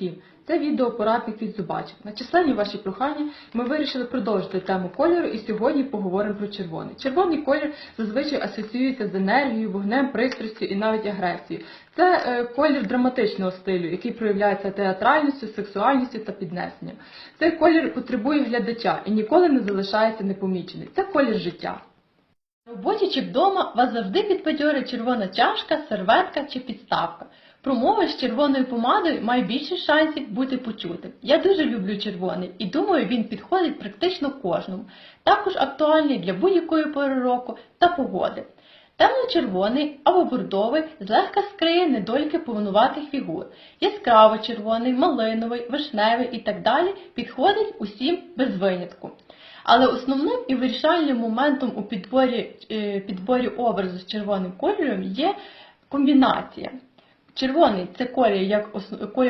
всім! Це відео порадник від зубачок. На численні ваші прохання ми вирішили продовжити тему кольору і сьогодні поговоримо про червоний. Червоний колір зазвичай асоціюється з енергією, вогнем, пристрастю і навіть агресією. Це е, колір драматичного стилю, який проявляється театральністю, сексуальністю та піднесенням. Цей колір потребує глядача і ніколи не залишається непомічений. Це колір життя. На роботі чи вдома вас завжди підбадьорить червона чашка, серветка чи підставка. Промова з червоною помадою має більше шансів бути почутим. Я дуже люблю червоний і думаю, він підходить практично кожному. Також актуальний для будь-якої пори року та погоди. Темно-червоний або бордовий злегка скриє недоліки повинуватих фігур. Яскраво червоний, малиновий, вишневий і так далі підходить усім без винятку. Але основним і вирішальним моментом у підборі, е, підборі образу з червоним кольором є комбінація. Червоний це колір як ос- колір